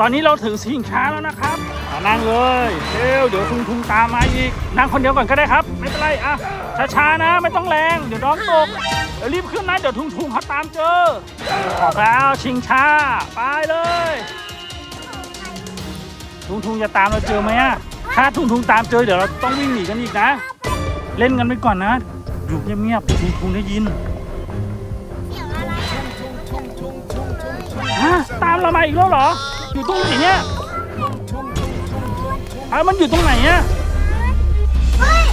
ตอนนี้เราถึงสิงช้าแล้วนะครับอะนั่งเลยเร็วเดี๋ยวทุงทุงตามมาอีก นั่งคนเดียวก่อนก็ได้ครับ ไม่เป็นไรอะช้าๆนะ ไม่ต้องแรง เดี๋ยวน้องตกเดี๋ยวรีบขึ้นนะเดี๋ยวทุงทุงเขาตามเจอออกแล้วชิงช้าไปเลย ทุงทุงจะตามเราเจอไหมอะถ้าทุงทุงตามเจอเดี๋ยวเราต้องวิ่งหนีกันอีกนะ เล่นกันไปก่อนนะอยู่เงียบๆเดี๋ยวทุงทุงได้ยินเสียงอะไรอะฮะตามเรามาอีกแล้วเหรอ อยู่ตรงไหนเนี่ยอะมันอยู่ตรงไหนอะเฮ้ย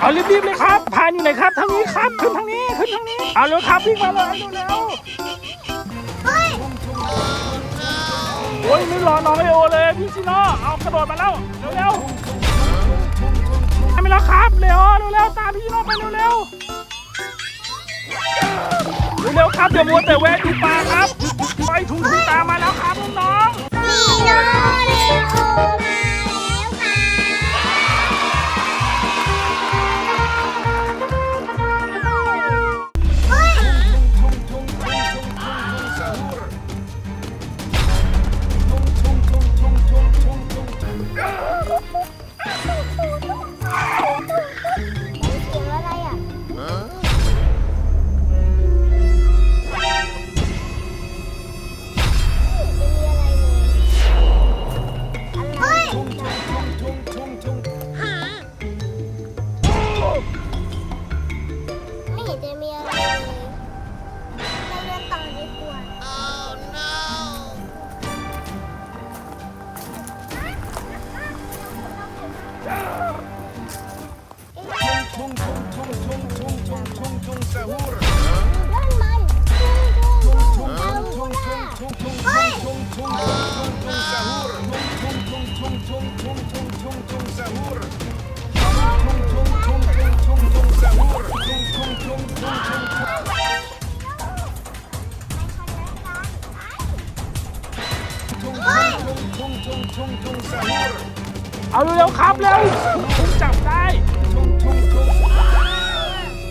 เอารีบๆเลยครับ ผ่านอยู่ไหนครับทางนี้ครับขึ้นทางนี้ขึ้นทางนี้ เอาเร็วครับวิ่งมาเลยเร็วเฮ้ยๆโอ้ยไม่รอน้องไอโอเลยพี่ชิโน่เอากระโดดมาแล้วเร็วๆ ไปแล้วครับเร็วเร็วๆตามพี่ชิโน่ไปเร็วๆเร็วๆครับเดี๋ยวมัวแต่แวะดูปลาครับ ไปถุงถุงตามมาแล้วครับน้องๆนีโนเลโอ ห็นจะมีอะไร เอาเร็วๆครับเร็วทุงจับได้ถุงถุงถุง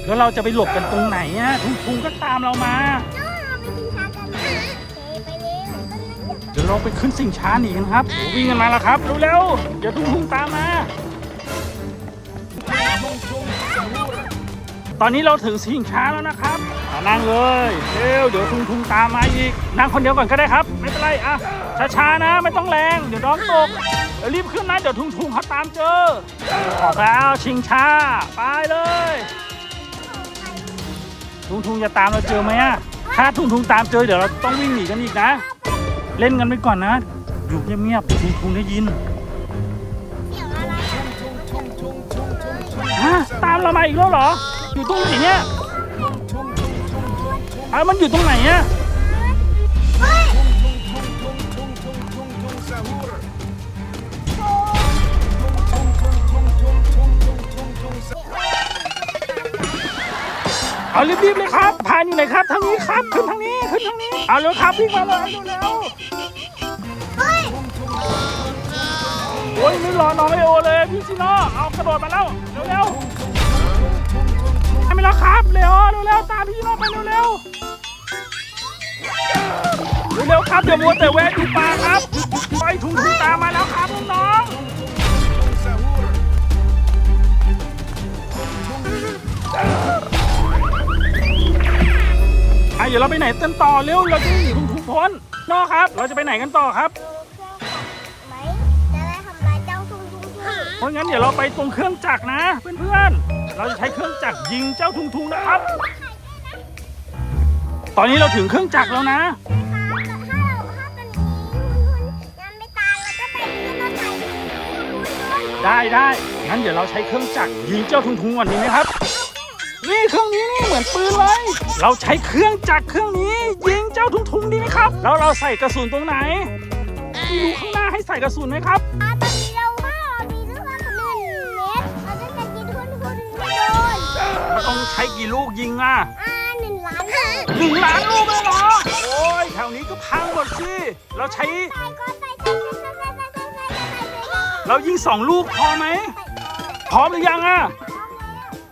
แล้วเราจะไปหลบกันตรงไหนอะทุงทุงก็ตามเรามาเดี๋ยวเราไปขึ้นสิ่งช้าหนีกันครับ วิ่งกันมาแล้วครับเร็วๆเดี๋ยวทุงทุงตามมา ตอนนี้เราถึงสิ่งช้าแล้วนะครับอะนั่งเลยเร็วเดี๋ยวทุงทุงตามมาอีก นั่งคนเดียวก่อนก็ได้ครับ ไม่เป็นไรอะช้าๆนะ ไม่ต้องแรง เดี๋ยวน้องตกเดี๋ยวรีบขึ้นนะเดี๋ยวทุงทุงเขาตามเจอออกแล้วชิงช้าไปเลย ทุงทุงจะตามเราเจอไหมอะถ้าทุงทุงตามเจอเดี๋ยวเราต้องวิ่งหนีกันอีกนะ เล่นกันไปก่อนนะอยู่เงียบๆเดี๋ยวทุงทุงได้ยินเสียงอะไรอะฮะตามเรามาอีกแล้วเหรอ อยู่ตรงไหนเนี่ยอะมันอยู่ตรงไหนอะเฮ้ยเอารีบๆเลยครับผ่านอยู่ไหนครับทางนี้ครับขึ้นทางนี้ขึ้นทางนี้เอาเร็วครับวิ่งมาเลยเร็วเฮ้ยๆโอ้ยไม่รอน้องไอโอเลยพี่ชิโน่เอากระโดดมาแล้วเร็วๆ แล้วครับเร็วเร็วตามพี่ชิโนไปเร็วๆเร็วครับเดี๋ยวมัวแต่แวะดูปลาครับไปถุงตามมาแล้วครับน้องๆอะเดี๋ยวเราไปไหนกันต่อเร็วเราจะหนีถุงถุงพ้นนอครับ เราจะไปไหนกันต่อครับ ราะงั้นเดี๋ยวเราไปตรงเครื่องจักรนะ เพื่อนๆ เราจะใช้เครื่องจักรยิงเจ้าทุงทุงนะครับ ตอนนี้เราถึงเครื่องจักรแล้วนะถ้าเราถ้าตอนนี้คุณยังไม่ตายเราก็ไปขึ้นรถไฟคุณได้ได้งั้นเดี๋ยวเราใช้เครื่องจักรยิงเจ้าทุงทุงก่อนดีไหมครับ นี่เครื่องนี้นี่เหมือนปืนเลย เราใช้เครื่องจักรเครื่องนี้ ยิงเจ้าทุงทุงดีไหมครับ แล้วเราใส่กระสุนตรงไหนดูข้างหน้าให้ใส่กระสุนไหมครับ เราต้องใช้กี่ลูกยิงอะอ่าหนึ่งล้านห้าหนึ่งล้านลูกเลยเหรอ โอ้ยแถวนี้ก็พังหมดสิ เราใช้ ใส่ก็ใส่ใส่ใส่ใส่ใส่ใส่ใส่ใส่ใส่เรายิงสองลูกพอไหมใส่พร้อมหรือยังอะ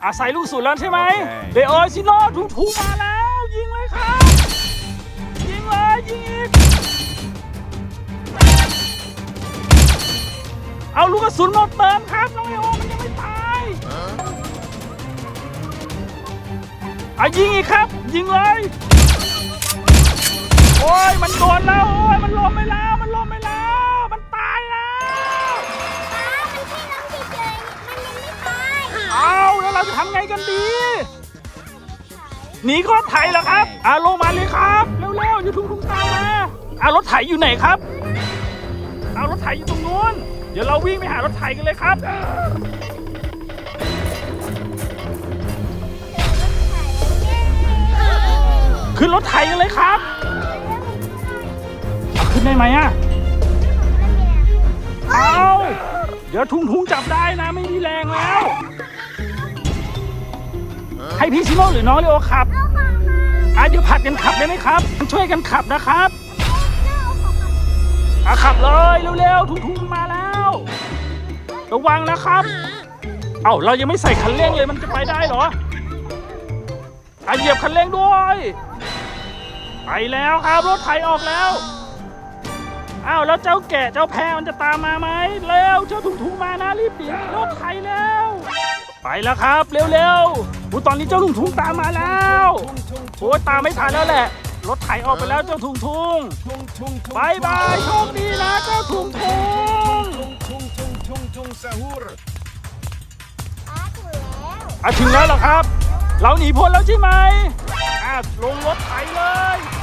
อะใส่ลูกสูตรแล้วใช่ไหมโอเคเดโอซิโน่ทุ่งทูมาแล้ว ยิงเลยครับ ยิงเลยยิงอีก เอาลูกกระสุนหมดเติมครับน้องเอโอ อะยิงอีกครับ ยิงเลย โอ้ยมันโดนแล้ว โอ้ยมันล้มไปแล้ว มันล้มไปแล้ว มันตายแล้วป้ามันแค่ล้มเฉยๆมันยังไม่ตายเอาแล้วเราจะทำไงกันดี หนีก็ไถแล้วครับอะลงมาเลยครับเร็วๆอย่าทุ่งทุ่งตามมาอะรถไถอยู่ไหนครับเอารถไถอยู่ตรงนู้นเดี๋ยวเราวิ่งไปหารถไถกันเลยครับ ขึ้นรถไถกันเลยครับเอาขึ้นได้ไหมอะเอาเดี๋ยวทุ่งทุ่งจับได้นะไม่มีแรงแล้ว ให้พี่ชิโน่หรือน้องเลโอขับอะเดี๋ยวผัดกันขับได้ไหมครับ ช่วยกันขับนะครับอะขับเลยเร็วๆทุ่งทุ่งมาแล้วระวังนะครับ เอ้าเรายังไม่ใส่คันเร่งเลยมันจะไปได้เหรออะเหยียบคันเร่งด้วย ไปแล้วครับรถไถออกแล้วอ้าวแล้วเจ้าแกะเจ้าแพะมันจะตามมาไหมเร็วเจ้าถุงถุงมานะรีบหนีรถไถแล้ว ไปแล้วครับเร็วๆอูตอนนี้เจ้าถุงถุงตามมาแล้วโอ้ยตามไม่ทันแล้วแหละรถไถออกไปแล้วเจ้าถุงถุงบายบายโชคดีนะเจ้าถุงถุงป้าถึงแล้วอะถึงแล้วเหรอครับ เราหนีพ้นแล้วใช่ไหมอะลงรถไถเลย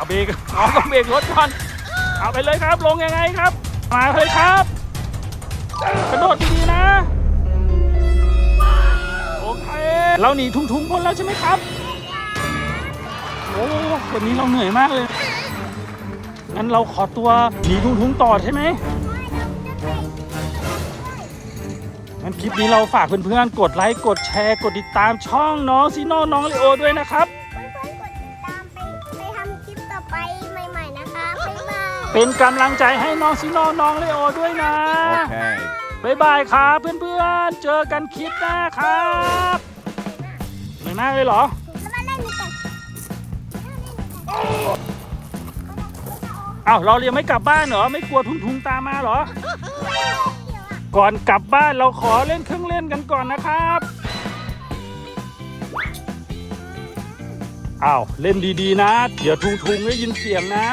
เอาเบรกเอาต้องเบรกรถก่อน เอาไปเลยครับ ลงยังไงครับ มาเลยครับ กระโดดดีๆนะ โอเค เราหนีทุ่งๆพ้นแล้วใช่ไหมครับ โอ้วันนี้เราเหนื่อยมากเลย งั้นเราขอตัวหนีทุ่งๆต่อใช่ไหมงั้นคลิปนี้เราฝากเพื่อนๆ กดไลค์ กดแชร์ กดติดตามช่องน้องซีโน่น้องเลโอด้วยนะครับ เป็นกำลังใจให้น้องซีโน่น้องเลโอด้วยนะ Okay. บ๊ายบายครับเพื่อนๆ เจอกันคลิปหน้าครับเหนื่อยมากเลยเหรอ แล้วมาเล่นนี่กันอ้าวเรายังไม่กลับบ้านเหรอ ไม่กลัวทุงๆตามมาเหรอ ก่อนกลับบ้านเราขอเล่นเครื่องเล่นกันก่อนนะครับอ้าวเล่นดีๆนะ เดี๋ยวทุงๆได้ยินเสียงนะ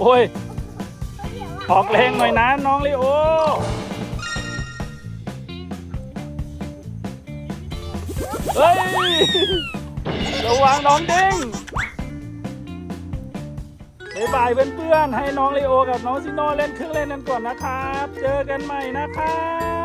โอ้ยออกแรงหน่อยนะน้องเลโอ เฮ้ย ระวังน้องเด้งบายบายเพื่อนๆ ให้น้องเลโอกับน้องซิโนเล่นเครื่องเล่นกันก่อนนะครับ เจอกันใหม่นะครับ